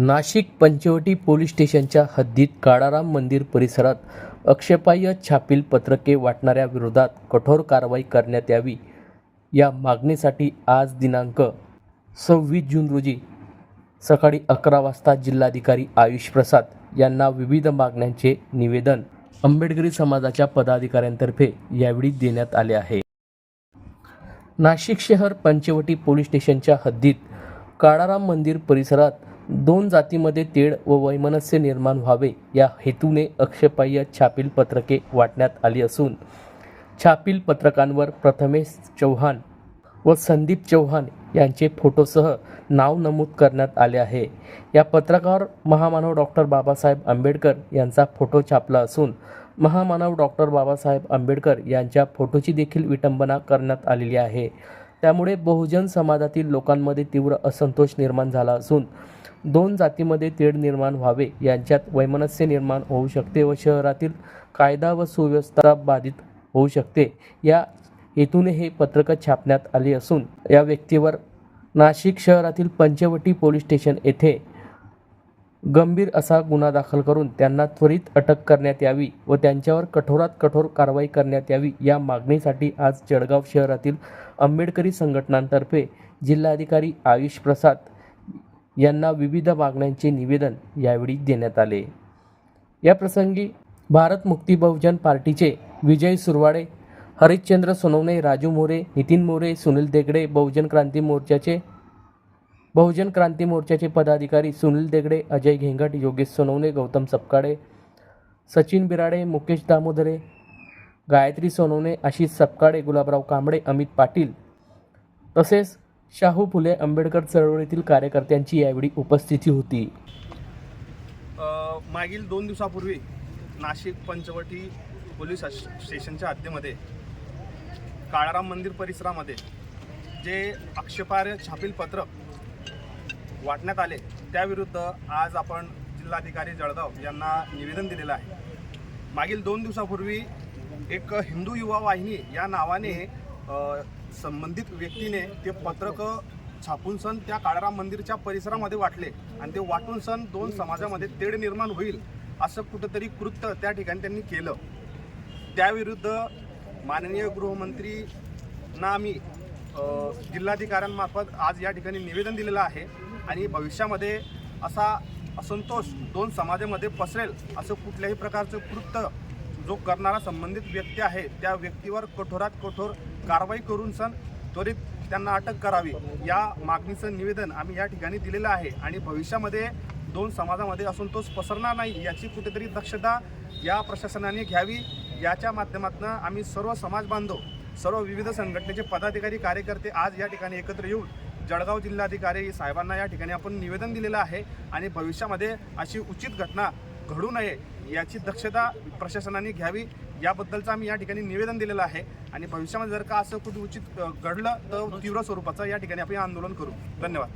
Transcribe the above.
Nashik Panchavati police स्टेशनच्या हद्दीत काळाराम मंदिर परिसरात आक्षेपार्ह छापील पत्रके वाटणाऱ्या विरोधात कठोर कारवाई करण्यात यावी या मागणीसाठी आज दिनांक सव्वीस जून रोजी सकाळी अकरा वाजता जिल्हाधिकारी आयुष प्रसाद यांना विविध मागण्यांचे निवेदन आंबेडकरी समाजाच्या पदाधिकाऱ्यांतर्फे यावेळी देण्यात आले आहे. नाशिक शहर पंचवटी पोलीस स्टेशनच्या हद्दीत काळाराम मंदिर परिसरात दोन जातीमध्ये तेढ व वैमनस्य निर्माण व्हावे या हेतूने आक्षेपार्ह छापील पत्रके वाटण्यात आली असून छापील पत्रकांवर प्रथमेश चव्हाण व संदीप चव्हाण यांचे फोटोसह नाव नमूद करण्यात आले आहे. या पत्रकावर महामानव डॉक्टर बाबासाहेब आंबेडकर यांचा फोटो छापला असून महामानव डॉक्टर बाबासाहेब आंबेडकर यांच्या फोटोची देखील विटंबना करण्यात आलेली आहे. त्यामुळे बहुजन समाजातील लोकांमध्ये तीव्र असंतोष निर्माण झाला असून दोन जातीमध्ये तेढ निर्माण व्हावे यांच्यात वैमनस्य निर्माण होऊ शकते व शहरातील कायदा व सुव्यवस्था बाधित होऊ शकते. या हेतूने हे पत्रक छापण्यात आले असून या व्यक्तीवर नाशिक शहरातील पंचवटी पोलीस स्टेशन येथे गंभीर असा गुन्हा दाखल करून त्यांना त्वरित अटक करण्यात यावी व त्यांच्यावर कठोरात कठोर कारवाई करण्यात यावी या मागणीसाठी आज जळगाव शहरातील आंबेडकरी संघटनांतर्फे जिल्हाधिकारी आयुष प्रसाद यांना विविध मागण्यांचे निवेदन यावेळी देण्यात आले. या प्रसंगी भारत मुक्ती बहुजन पार्टीचे विजय सुरवाडे हरिश्चंद्र सोनवणे राजू मोरे नितीन मोरे सुनील देगडे बहुजन क्रांती मोर्चाचे बहुजन क्रांती मोर्चाचे पदाधिकारी सुनील देगडे अजय घेंगट योगेश सोनवणे गौतम सपकाळे सचिन बिराडे मुकेश दामोदरे गायत्री सोनवणे आशिष सपकाळे गुलाबराव कांबळे अमित पाटील तसेच शाहू फुले आंबेडकर चळवळीतील कार्यकर्त्यांची यावेळी उपस्थिती होती. मागील दोन दिवसापूर्वी नाशिक पंचवटी पोलीस स्टेशनच्या हद्दीमध्ये काळाराम मंदिर परिसरामध्ये जे आक्षेपार्ह छापील पत्रक वाटण्यात आले त्याविरुद्ध आज आपण जिल्हाधिकारी जळगाव यांना निवेदन दिलेलं आहे. मागील दोन दिवसापूर्वी एक हिंदू युवा वाहिनी या नावाने संबंधित व्यक्तीने ते पत्रक छापून सण त्या काळाराम मंदिरच्या परिसरामध्ये वाटले आणि ते वाटून सण दोन समाजामध्ये तेढ निर्माण होईल असं कुठंतरी कृत्य त्या ठिकाणी त्यांनी केलं. त्याविरुद्ध माननीय गृहमंत्रींना आम्ही जिल्हाधिकाऱ्यांमार्फत आज या ठिकाणी निवेदन दिलेलं आहे. आणि भविष्यामध्ये असा असंतोष दोन समाजामध्ये पसरेल असं कुठल्याही प्रकारचं कृत्य जो करणारा संबंधित व्यक्ती आहे त्या व्यक्तीवर कठोरात कठोर कारवाई करून सण त्वरित त्यांना अटक करावी या मागणीचं निवेदन आम्ही या ठिकाणी दिलेलं आहे. आणि भविष्यामध्ये दोन समाजामध्ये असंतोष पसरणार नाही याची कुठेतरी दक्षता या प्रशासनाने घ्यावी. याच्या माध्यमातून आम्ही सर्व समाज बांधव सर्व विविध संघटनेचे पदाधिकारी कार्यकर्ते आज या ठिकाणी एकत्र येऊन जळगाव जिल्हाधिकारी साहेबांना या ठिकाणी आपण निवेदन दिलेलं आहे आणि भविष्यामध्ये अशी उचित घटना घडू नये याची दक्षता प्रशासनाने घ्यावी याबद्दलचं आम्ही या ठिकाणी निवेदन दिलेलं आहे. आणि भविष्यामध्ये जर का असं कुठे उचित घडलं तर तीव्र स्वरूपाचं या ठिकाणी आपण आंदोलन करू. धन्यवाद.